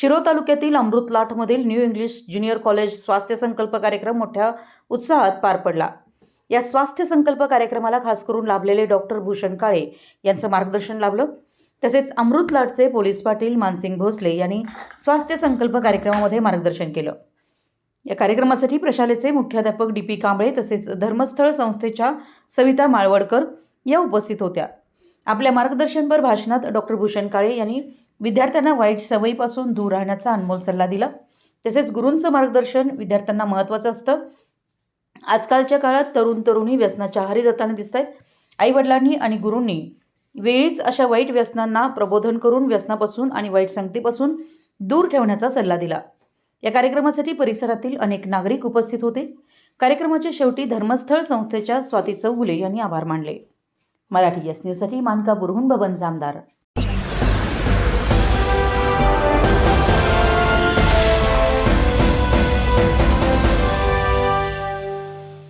शिरो तालुक्यातील अमृतलाठमधील न्यू इंग्लिश ज्युनियर कॉलेज स्वास्थ्य संकल्प कार्यक्रम मोठ्या उत्साहात पार पडला. या स्वास्थ्य संकल्प कार्यक्रमाला खास करून लाभलेले डॉक्टर भूषण काळे यांचं मार्गदर्शन लाभलं. तसेच अमृतलाटचे पोलीस पाटील मानसिंग भोसले यांनी स्वास्थ्य संकल्प कार्यक्रमामध्ये मार्गदर्शन केलं. या कार्यक्रमासाठी प्रशालेचे मुख्याध्यापक डी पी कांबळे तसेच धर्मस्थळ संस्थेच्या सविता माळवडकर या उपस्थित होत्या. आपल्या मार्गदर्शनपर भाषणात डॉक्टर भूषण काळे यांनी विद्यार्थ्यांना वाईट सवयीपासून दूर राहण्याचा अनमोल सल्ला दिला. तसेच गुरूंचं मार्गदर्शन विद्यार्थ्यांना महत्त्वाचं असतं. आजकालच्या काळात तरुण तरुणी व्यसनाच्या आहारी जाताना दिसत आहेत आईवडिलांनी आणि गुरूंनी वेळीच अशा वाईट व्यसनांना प्रबोधन करून व्यसनापासून आणि वाईट संगतीपासून दूर ठेवण्याचा सल्ला दिला. या कार्यक्रमासाठी परिसरातील अनेक नागरिक उपस्थित होते. कार्यक्रमाच्या शेवटी धर्मस्थळ संस्थेच्या स्वाती चौगुले यांनी आभार मानले. मराठी एस न्यूजसाठी मानका बबन जामदार.